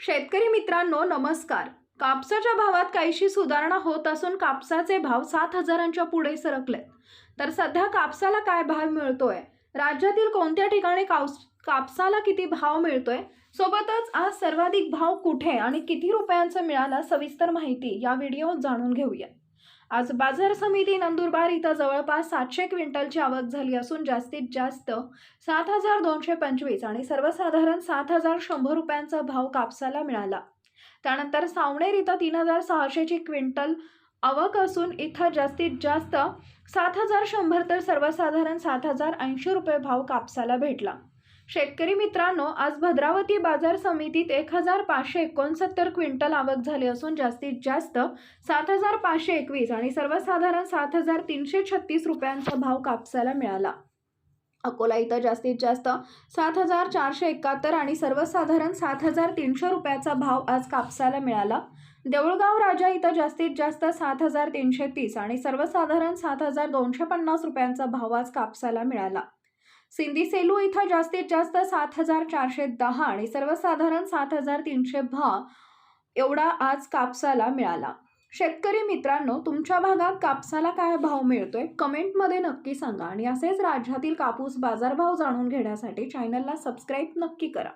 शेतकरी मित्रांनो नमस्कार. कापसाच्या भावात काहीशी सुधारणा होत असून कापसाचे भाव सात हजारांच्या पुढे सरकलेत. तर सध्या कापसाला काय भाव मिळतोय? राज्यातील कोणत्या ठिकाणी कापस कापसाला किती भाव मिळतोय? सोबतच आज सर्वाधिक भाव कुठे आणि किती रुपयांचा मिळाला? सविस्तर माहिती या व्हिडिओत जाणून घेऊया. आज बाजार समिती नंदुरबार इथं जवळपास सातशे क्विंटलची आवक झाली असून जास्तीत जास्त सात हजार दोनशे पंचवीस आणि सर्वसाधारण सात हजार शंभर रुपयांचा भाव कापसाला मिळाला. त्यानंतर सावणेर इथं तीन हजार सहाशेची क्विंटल आवक असून इथं जास्तीत जास्त सात हजार शंभर तर सर्वसाधारण सात हजार ऐंशी रुपये भाव कापसाला भेटला. शेतकरी मित्रांनो आज भद्रावती बाजार समितीत एक हजार पाचशे एकोणसत्तर क्विंटल आवक झाली असून जास्तीत जास्त सात हजार पाचशे एकवीस आणि सर्वसाधारण सात हजार तीनशे छत्तीस रुपयांचा भाव कापसाला मिळाला. अकोला इथं जास्तीत जास्त सात हजार चारशे एकाहत्तर आणि सर्वसाधारण सात हजार तीनशे रुपयाचा भाव आज कापसाला मिळाला. देऊळगाव राजा इथं जास्तीत जास्त सात हजार तीनशे तीस आणि सर्वसाधारण सात हजार दोनशे पन्नास रुपयांचा भाव आज कापसाला मिळाला. सिंधी सेलू इथं जास्तीत जास्त सात हजार चारशे दहा आणि सर्वसाधारण सात हजार तीनशे भाव एवढा आज कापसाला मिळाला. शेतकरी मित्रांनो तुमच्या भागात कापसाला काय भाव मिळतोय? कमेंटमध्ये नक्की सांगा आणि असेच राज्यातील कापूस बाजारभाव जाणून घेण्यासाठी चॅनलला सबस्क्राईब नक्की करा.